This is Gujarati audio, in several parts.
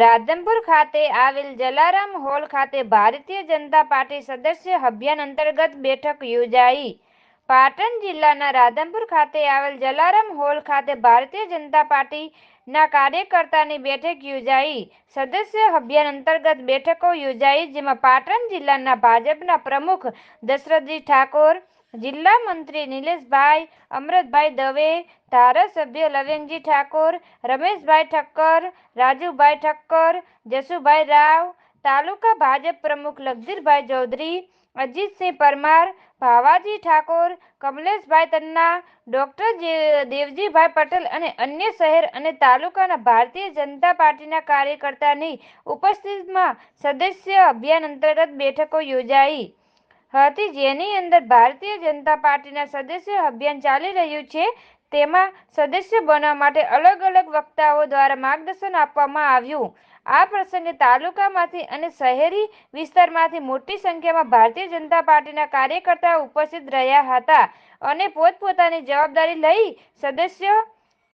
રાધનપુર ખાતે આવેલ જલારામ હોલ ખાતે ભારતીય જનતા પાર્ટી સદસ્ય અભિયાન અંતર્ગત બેઠક યોજાઈ. પાટણ જિલ્લાના રાધનપુર ખાતે આવેલ જલારામ હોલ ખાતે ભારતીય જનતા પાર્ટીના કાર્યકર્તાની બેઠક યોજાઈ. સદસ્ય અભિયાન અંતર્ગત બેઠકો યોજાઈ, જેમાં પાટણ જિલ્લાના ભાજપના પ્રમુખ દશરથજી ઠાકોર જિલ્લા મંત્રી નિલેશભાઈ અમરતભાઈ દવે, ધારાસભ્ય લવેંગજી ઠાકોર, રમેશભાઈ ઠક્કર, રાજુભાઈ ઠક્કર, જસુભાઈ રાવ, તાલુકા ભાજપ પ્રમુખ લગધીરભાઈ ચૌધરી, અજીતસિંહ પરમાર, ભાવાજી ઠાકોર, કમલેશભાઈ તન્ના, ડોક્ટર દેવજીભાઈ પટેલ અને અન્ય શહેર અને તાલુકાના ભારતીય જનતા પાર્ટીના કાર્યકર્તાની ઉપસ્થિતિમાં સદસ્ય અભિયાન અંતર્ગત બેઠકો યોજાઈ. હતી જેની અંદર ભારતીય જનતા પાર્ટીના સદસ્ય અભિયાન ચાલી રહ્યું છે. તેમાં સદસ્ય બનવા માટે અલગ અલગ વક્તાઓ દ્વારા માર્ગદર્શન આપવામાં આવ્યું. આ પ્રસંગે તાલુકામાંથી અને શહેરી વિસ્તારમાંથી મોટી સંખ્યામાં ભારતીય જનતા પાર્ટીના કાર્યકર્તાઓ ઉપસ્થિત રહ્યા હતા અને પોતપોતાની જવાબદારી લઈ સદસ્ય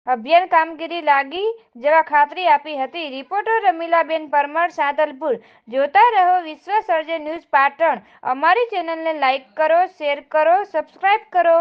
અભિયાન કામગીરી લાગી જવા ખાતરી આપી હતી. રિપોર્ટર રમીલાબેન પરમાર સાંતલપુર જોતા રહો વિશ્વ સર્જન ન્યૂઝ પાટણ. અમારી ચેનલને લાઈક કરો, શેર કરો, સબસ્ક્રાઇબ કરો.